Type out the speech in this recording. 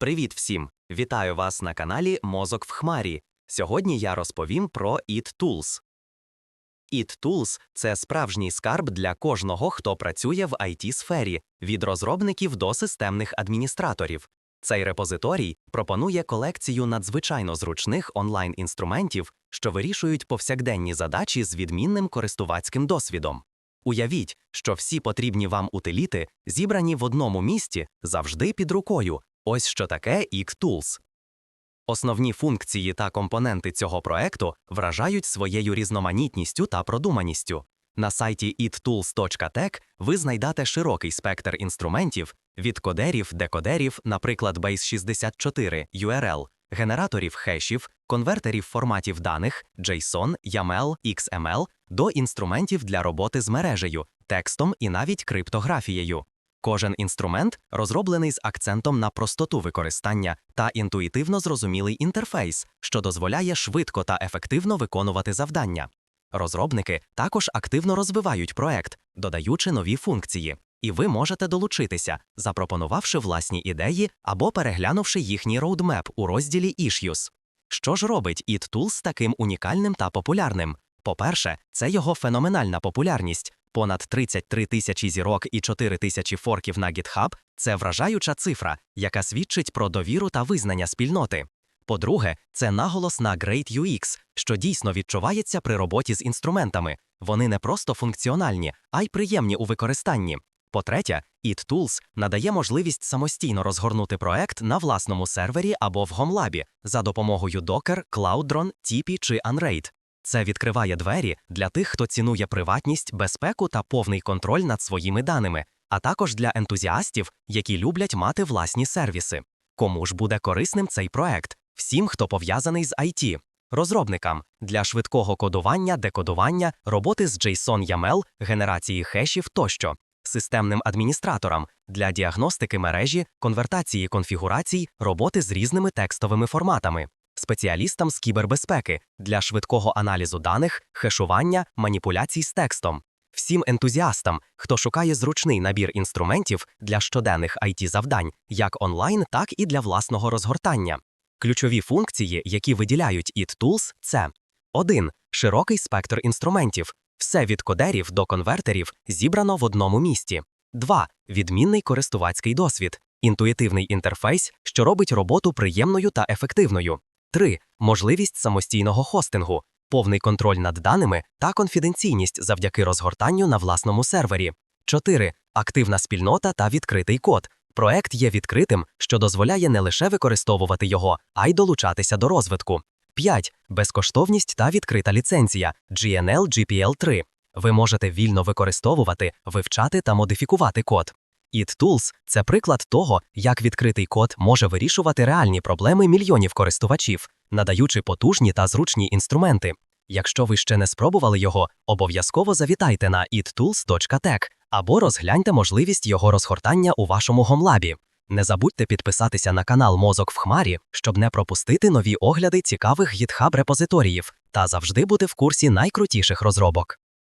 Привіт всім! Вітаю вас на каналі Мозок в Хмарі. Сьогодні я розповім про It Tools. It Tools – це справжній скарб для кожного, хто працює в it сфері від розробників до системних адміністраторів. Цей репозиторій пропонує колекцію надзвичайно зручних онлайн-інструментів, що вирішують повсякденні задачі з відмінним користувацьким досвідом. Уявіть, що всі потрібні вам утиліти зібрані в одному місці завжди під рукою. Ось що таке Tools. Основні функції та компоненти цього проекту вражають своєю різноманітністю та продуманістю. На сайті ittools.tech ви знайдете широкий спектр інструментів від кодерів, декодерів, наприклад, Base64 URL, генераторів хешів, конвертерів форматів даних JSON, YAML, XML до інструментів для роботи з мережею, текстом і навіть криптографією. Кожен інструмент розроблений з акцентом на простоту використання та інтуїтивно зрозумілий інтерфейс, що дозволяє швидко та ефективно виконувати завдання. Розробники також активно розвивають проект, додаючи нові функції, і ви можете долучитися, запропонувавши власні ідеї або переглянувши їхній роудмеп у розділі Issues. Що ж робить IT-Tools таким унікальним та популярним? По-перше, це його феноменальна популярність. Понад 33 тисячі зірок і 4 тисячі форків на GitHub – це вражаюча цифра, яка свідчить про довіру та визнання спільноти. По-друге, це наголос на Great UX, що дійсно відчувається при роботі з інструментами. Вони не просто функціональні, а й приємні у використанні. По-третє, IT-Tools надає можливість самостійно розгорнути проект на власному сервері або в GomeLab за допомогою Docker, Cloudron, Tipeee чи Unraid. Це відкриває двері для тих, хто цінує приватність, безпеку та повний контроль над своїми даними, а також для ентузіастів, які люблять мати власні сервіси. Кому ж буде корисним цей проект? Всім, хто пов'язаний з IT. розробникам для швидкого кодування, декодування, роботи з JSON YAML, генерації хешів тощо, системним адміністраторам для діагностики мережі, конвертації конфігурацій, роботи з різними текстовими форматами спеціалістам з кібербезпеки для швидкого аналізу даних, хешування, маніпуляцій з текстом, всім ентузіастам, хто шукає зручний набір інструментів для щоденних it завдань, як онлайн, так і для власного розгортання. Ключові функції, які виділяють IT-Tools, це 1. Широкий спектр інструментів. Все від кодерів до конвертерів зібрано в одному місці. 2. Відмінний користувацький досвід, інтуїтивний інтерфейс, що робить роботу приємною та ефективною. 3. Можливість самостійного хостингу, повний контроль над даними та конфіденційність завдяки розгортанню на власному сервері. 4. Активна спільнота та відкритий код. Проект є відкритим, що дозволяє не лише використовувати його, а й долучатися до розвитку. 5. Безкоштовність та відкрита ліцензія GNL GPL 3. Ви можете вільно використовувати, вивчати та модифікувати код. IT-Tools – це приклад того, як відкритий код може вирішувати реальні проблеми мільйонів користувачів, надаючи потужні та зручні інструменти. Якщо ви ще не спробували його, обов'язково завітайте на ittools.tech або розгляньте можливість його розгортання у вашому гомлабі. Не забудьте підписатися на канал Мозок в Хмарі, щоб не пропустити нові огляди цікавих GitHub репозиторіїв та завжди бути в курсі найкрутіших розробок.